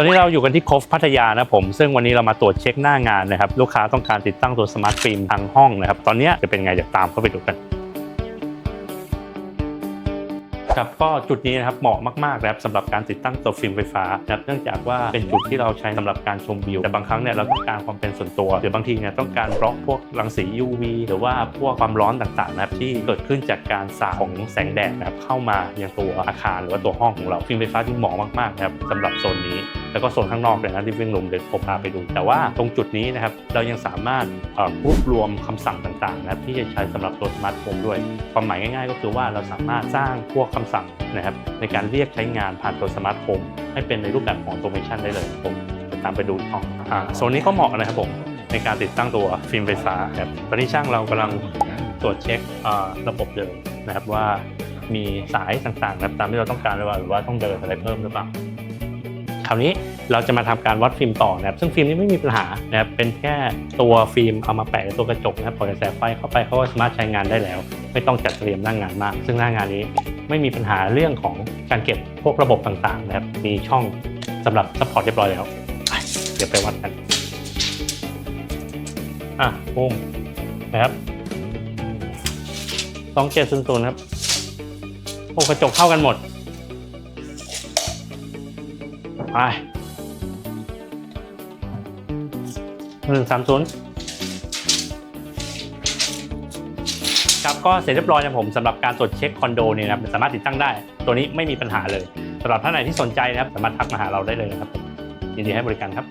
อนนี้เราอยู่กันที่คฟพัทยานะผม ซึ่งวันนี้เรามาตรวจเช็คหน้างานนะครับ ลูกค้าต้องการติดตั้งตัวสมาร์ทฟิล์มทางห้องนะครับ ตอนนี้จะเป็นไงเดี๋ยวตามเข้าไปดูกันครับก็จุดนี้นะครับเหมาะมากๆนะครับสำหรับการติดตั้งตัวฟิล์มไฟฟ้านะครับเนื่องจากว่าเป็นจุดที่เราใช้สำหรับการชมวิว แต่บางครั้งเนี่ยเราต้องการความเป็นส่วนตัว หรือบางทีเนี่ยต้องการบล็อกพวกรังสี UV หรือว่าพวกความร้อนต่างๆนะครับที่เกิดขึ้นจากการสาดของแสงแดดนะครับเข้ามายังตัวอาคารหรือว่าตัวห้องของเราฟิล์มไฟฟ้าที่เหมาะมากๆนะครับสำหรับโซนนี้ แล้วก็โซนข้างนอกเลยนะที่วิ่งลมเดินผมพาไปดู แต่ว่าตรงจุดนี้นะครับเรายังสามารถรวบรวมคำสั่งต่างๆนะครับที่จะใช้สำหรับตัวสมาร์ทโฟนด้วย ความหมายง่ายๆ ก็คือว่าเราสามารถสร้างพวกคำสั่งนะครับในการเรียกใช้งานผ่านตัวสมาร์ทโฟนให้เป็นในรูปแบบของออโตเมชันได้เลยผมจะตามไปดูห้องโซนนี้ก็เหมาะนะครับผมในการติดตั้งตัวฟิล์มไฟฟ้าครับตอนนี้ช่างเรากำลังตรวจเช็คระบบเดิมนะครับว่ามีสายต่างๆนะครับตามที่เราต้องการหรือเปล่าหรือว่าต้องเดินอะไรเพิ่มหรือเปล่า ราวนี้เราจะมาทำการวัดฟิล์มต่อนะครับซึ่งฟิล์มนี้ไม่มีปัญหานะครับเป็นแค่ตัวฟิล์มเอามาแปะในตัวกระจกนะครับพอกระแสไฟเข้าไปเขาก็สามารถใช้งานได้แล้ว ไม่ต้องจัดเตรียมหน้างงานมาก ซึ่งหน้างานนี้ไม่มีปัญหาเรื่องของการเก็บพวกระบบต่างๆนะครับมีช่องสำหรับซัพพอร์ตเรียบร้อยแล้วเดี๋ยวไปวัดกันอะปุ้มนะครับสองเจ็ดศูนย์ศูนย์ครับโอ้กระจกเข้ากันหมด ไปหนึ่งสามศูนย์ครับก็เสร็จเรียบร้อยนะผมสำหรับการตรวจเช็คคอนโดเนี่ยนะครับสามารถติดตั้งได้ ตัวนี้ไม่มีปัญหาเลยสำหรับท่านไหนที่สนใจนะครับ สามารถทักมาหาเราได้เลยนะครับผมยินดีให้บริการครับ